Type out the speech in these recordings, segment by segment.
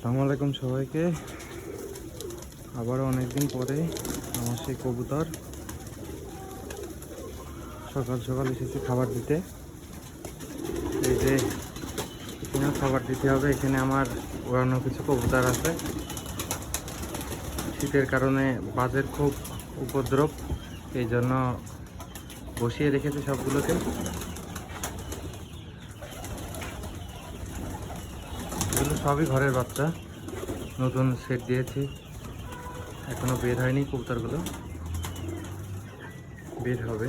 আসসালামু আলাইকুম সবাইকে। আবারও অনেকদিন পরে আমার সেই কবুতর সকাল সকাল এসেছি খাবার দিতে। এই যে এখানেও খাবার দিতে হবে, এখানে আমার উড়ানো কিছু কবুতর আছে। শীতের কারণে বাজের খুব উপদ্রব, এই জন্য বসিয়ে রেখেছে সবগুলোকে। এগুলো সবই ঘরের বাচ্চা। নতুন সেট দিয়েছি। এখনও বের হয়নি কবুতরগুলো। বের হবে।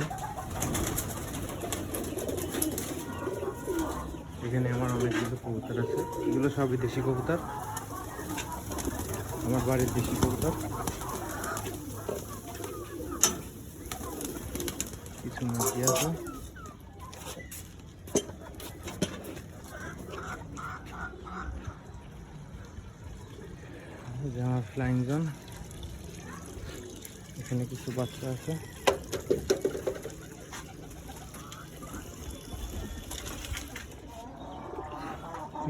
এখানে আমার অনেকগুলো কবুতর আছে। এগুলো সবই দেশি কবুতর। আমার বাড়ির দেশি কবুতর। কিছু মুরগি আছে। যে আমার ফ্লাইং জোন এখানে কিছু বাচ্চা আছে।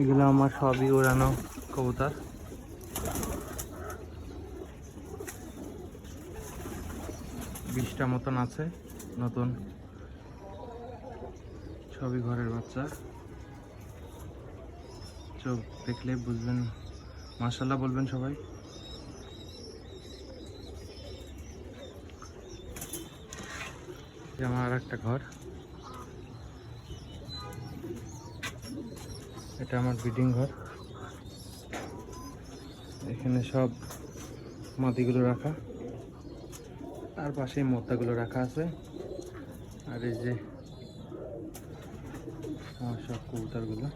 এগুলো আমার সবই ওড়ানো কবুতর। বিশটা মতন আছে, নতুন। সবই ঘরের বাচ্চা। চোখ দেখলে বুঝবেন মার্শাল্লাহ বলবেন সবাই। আমার আর একটা ঘর। এটা আমার ব্রিডিং ঘর। এখানে সব মাটিগুলো রাখা। তার পাশেই মোত্তাগুলো রাখা আছে। আর এই যে আমার সব কবুতরগুলো।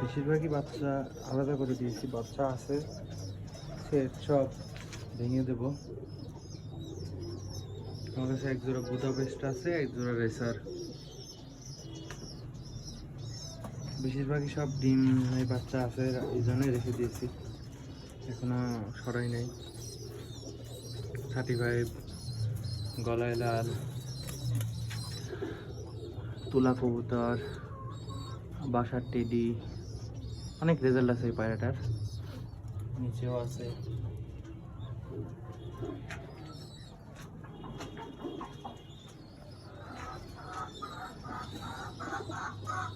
বেশিরভাগই বাচ্চা আলাদা করে দিয়েছি। বাচ্চা আছে, সে সব ভেঙে দেব। আমার কাছে এক জোড়া বুধা বেস্ট আছে, এক জোড়া রেসার বেশিরভাগই সব ডিম বাচ্চা আছে, এই জন্যই রেখে দিয়েছি। এখনও সরাই নাই। থার্টি ফাইভ গলায় লাল। তুলা কবুতর। বাসার টেডি। অনেক রেজাল্ট আছে এই পায়রাটার নিচেও আছে।